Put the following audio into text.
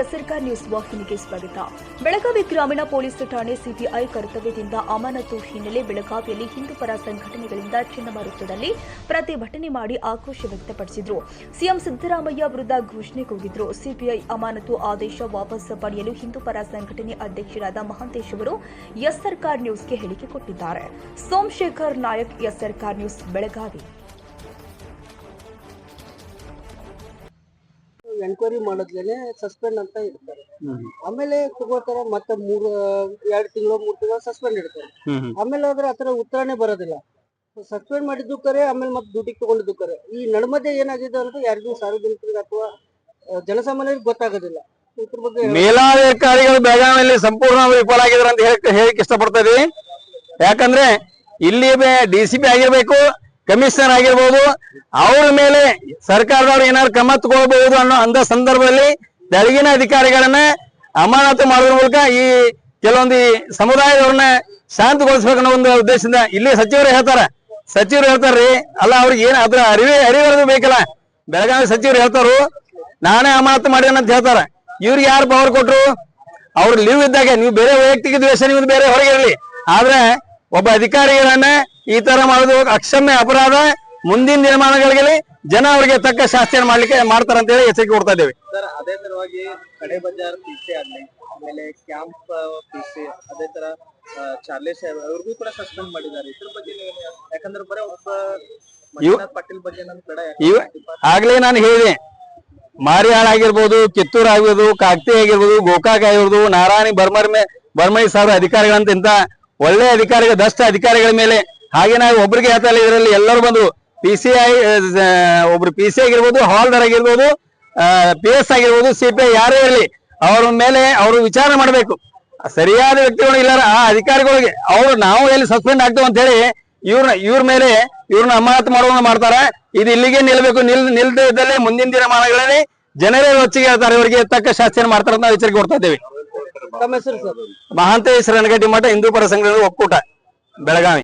ಎಸ್ಆರ್ಕಾರ್ news ವಾಹಿನಿಗೆ ಸ್ವಾಗತ. ಬೆಳಗಾವಿ ಗ್ರಾಮೀಣ ಪೊಲೀಸ್ ಠಾಣೆ ಸಿಪಿಐ ಕರ್ತವ್ಯದಿಂದ ಅಮಾನತು ಹಿನ್ನೆಲೆ ಬೆಳಗಾವಿಯಲ್ಲಿ ಹಿಂದೂಪರ ಸಂಘಟನೆಗಳಿಂದ ಚಂಡಮಾರುತದಲ್ಲಿ ಪ್ರತಿಭಟನೆ ಮಾಡಿ ಆಕ್ರೋಶ ವ್ಯಕ್ತಪಡಿಸಿದ್ರು. ಸಿಎಂ ಸಿದ್ದರಾಮಯ್ಯ ವಿರುದ್ಧ ಘೋಷಣೆ ಕೂಗಿದ್ರು. ಸಿಪಿಐ ಅಮಾನತು ಆದೇಶ ವಾಪಸ್ ಪಡೆಯಲು ಹಿಂದೂಪರ ಸಂಘಟನೆ ಅಧ್ಯಕ್ಷರಾದ ಮಹಾಂತೇಶ್ ಅವರು ಎಸ್ಆರ್ಕಾರ್ ನ್ಯೂಸ್ಗೆ ಹೇಳಿಕೆ ಕೊಟ್ಟಿದ್ದಾರೆ. Somashekhar Nayak SR Kar news, Belagavi. Enquiry ಮಾಡಿದ್ಲೇನೆ suspend ಅಂತ ಇರ್ತಾರೆ ಆಮೇಲೆ ತಗೋತಾರ ಮತ್ತೆ ಮೂರ್ ಎರಡ್ ತಿಂಗಳು ಮೂರ್ ತಿಂಗಳು ಸಸ್ಪೆಂಡ್ ಇಡ್ತಾರೆ. ಆಮೇಲೆ ಅದ್ರ ಆತರ ಉತ್ತರನೇ ಬರೋದಿಲ್ಲ. ಸಸ್ಪೆಂಡ್ ಮಾಡಿದ್ದು ಕರೆ ಆಮೇಲೆ ಮತ್ತೆ ಡ್ಯೂಟಿಗೆ ತಗೊಂಡಿದ್ದು ಕರೆ. ಈ ನಡುಮಧ್ಯೆ ಏನಾಗಿದೆ ಅಂತ ಯಾರಿಗೂ ಸಾರ್ವಜನಿಕರಿಗೆ ಅಥವಾ ಜನಸಾಮಾನ್ಯರಿಗೆ ಗೊತ್ತಾಗೋದಿಲ್ಲ. ಇದ್ರ ಬಗ್ಗೆ ಹೇಳ- ಮೇಲಾಧಿಕಾರಿಗಳು ಬೆಳಗಾವಿಯಲ್ಲಿ ಸಂಪೂರ್ಣ ವಿಫಲ ಆಗಿದ್ರು ಅಂತ ಹೇಳಕ್ ಹೇಳಕ್ ಇಷ್ಟಪಡ್ತಾ ಇದೀವಿ. ಯಾಕಂದ್ರೆ ಇಲ್ಲಿ ಡಿ ಸಿ ಪಿ ಆಗಿರ್ಬೇಕು ಕಮಿಷನರ್ ಆಗಿರ್ಬೋದು, ಅವ್ರ ಮೇಲೆ ಸರ್ಕಾರದವ್ರು ಏನಾದ್ರು ಕ್ರಮ ತಗೊಳ್ಬಹುದು ಅನ್ನೋ ಅಂದ ಸಂದರ್ಭದಲ್ಲಿ ಬೆಳಗಿನ ಅಧಿಕಾರಿಗಳನ್ನ ಅಮಾನತು ಮಾಡೋದ್ರ ಮೂಲಕ ಈ ಕೆಲವೊಂದು ಸಮುದಾಯದವ್ರನ್ನ ಶಾಂತಗೊಳಿಸ್ಬೇಕು ಅನ್ನೋ ಒಂದು ಉದ್ದೇಶದಿಂದ ಇಲ್ಲಿ ಸಚಿವರು ಹೇಳ್ತಾರ. ಸಚಿವರು ಹೇಳ್ತಾರ್ರಿ, ಅಲ್ಲ ಅವ್ರಿಗೆ ಏನ್ ಅದ್ರ ಅರಿವೇ ಅರಿವಿರೋದು ಬೇಕಲ್ಲ. ಬೆಳಗಾವಿ ಸಚಿವರು ಹೇಳ್ತಾರು, ನಾನೇ ಅಮಾನತು ಅಂತ ಹೇಳ್ತಾರ. ಇವ್ರಿಗೆ ಯಾರು ಪವರ್ ಕೊಟ್ರು? ಅವ್ರು ಲೀವ್ ಇದ್ದಾಗ, ನೀವು ಬೇರೆ ವೈಯಕ್ತಿಕ ದ್ವೇಷ, ನಿಮ್ದು ಬೇರೆ ಹೊರಗೆ ಇರಲಿ ಆದ್ರೆ ಒಬ್ಬ ಅಧಿಕಾರಿಗಳನ್ನ ಈ ತರ ಮಾಡೋದು ಅಕ್ಷಮ್ಯ ಅಪರಾಧ. ಮುಂದಿನ ದಿನಮಾನಗಳಿಗೆ ಜನ ಅವರಿಗೆ ತಕ್ಕ ಶಾಸ್ತ್ರ ಮಾಡ್ಲಿಕ್ಕೆ ಮಾಡ್ತಾರಂತ ಹೇಳಿ ಎಚ್ಚರಿಕೆ ಕೊಡ್ತಾ ಇದ್ದೇವೆ. ಸರ್ ಅದೇ ತರವಾಗಿ ಕಡೆ ಬಜಾರ್ ಪಿಸಿ ಆಗ್ಲಿ ಆಮೇಲೆ ಕ್ಯಾಂಪ್ ಪಿಸಿ ಅದೇ ತರ ಚಾರ್ಲಿ ಸಾಹೇಬ್ ಅವ್ರಿಗೂ ಕೂಡ ಸಸ್ಪೆಂಡ್ ಮಾಡಿದ್ದಾರೆ. ಇದ್ರ ಬಗ್ಗೆ ಯಾಕಂದ್ರೆ ಬರೀ ಒಬ್ಬ ಮಂಜುನಾಥ್ ಪಾಟೀಲ್ ಬಗ್ಗೆ ನನ್ ಕಡೆ ಇವ- ಆಗ್ಲೇ ನಾನು ಹೇಳಿದೆ. ಮಾರಿಯಾಳ ಆಗಿರ್ಬೋದು ಕಿತ್ತೂರ್ ಆಗಿರ್ಬೋದು ಕಾಕ್ತಿ ಆಗಿರ್ಬೋದು ಗೋಕಾಕ್ ಆಗಿರ್ಬೋದು ನಾರಾಯಣಿ ಬರ್ಮರ್ಮೆ ಬರ್ಮೈ ಸಾವಿರ ಅಧಿಕಾರಿಗಳಂತ ಇಂತ ಒಳ್ಳೆ ಅಧಿಕಾರಿಗಳ ದಷ್ಟ ಅಧಿಕಾರಿಗಳ ಮೇಲೆ ಹಾಗೆ ನಾವು ಒಬ್ರಿಗೆ ಹೇಳ್ತಾ ಇಲ್ಲ, ಇದರಲ್ಲಿ ಎಲ್ಲರೂ ಬಂದು ಪಿ ಸಿ ಐ ಒಬ್ರು ಪಿ ಸಿ ಆಗಿರ್ಬೋದು, ಹಾಲ್ದರ್ ಆಗಿರ್ಬೋದು ಪಿ ಎಸ್ ಆಗಿರ್ಬೋದು ಸಿ ಪಿ ಐ ಯಾರೇ ಇರಲಿ, ಅವ್ರ ಮೇಲೆ ಅವರು ವಿಚಾರ ಮಾಡಬೇಕು. ಸರಿಯಾದ ವ್ಯಕ್ತಿಗಳು ಇಲ್ಲಾರ ಆ ಅಧಿಕಾರಿಗಳಿಗೆ, ಅವರು ನಾವು ಎಲ್ಲಿ ಸಸ್ಪೆಂಡ್ ಆಗ್ತೇವೆ ಅಂತ ಹೇಳಿ ಇವ್ರನ್ನ ಇವ್ರ ಮೇಲೆ ಇವ್ರನ್ನ ಅಮಾನತ್ ಮಾಡೋದನ್ನ ಮಾಡ್ತಾರ. ಇದು ಇಲ್ಲಿಗೆ ನಿಲ್ಬೇಕು, ನಿಲ್, ನಿಲ್ದೇ ಇದ್ದಲ್ಲೇ ಮುಂದಿನ ದಿನಮಾನಗಳಲ್ಲಿ ಜನರೇ ಹೊಚ್ಚಿಗೆ ಹೇಳ್ತಾರೆ, ಇವರಿಗೆ ತಕ್ಕ ಶಾಸ್ತ್ರ ಮಾಡ್ತಾರೆ ನಾವು ಎಚ್ಚರಿಕೆ ಕೊಡ್ತಾ ಇದ್ದೇವೆ. ತಮ್ಮ ಹೆಸರು ಸರ್? ಮಹಾಂತೇಶ್ ರಣಗಡ್ಡಿ ಮಠ ಹಿಂದೂ ಪರ ಸಂಘಟನೆ ಒಕ್ಕೂಟ ಬೆಳಗಾವಿ.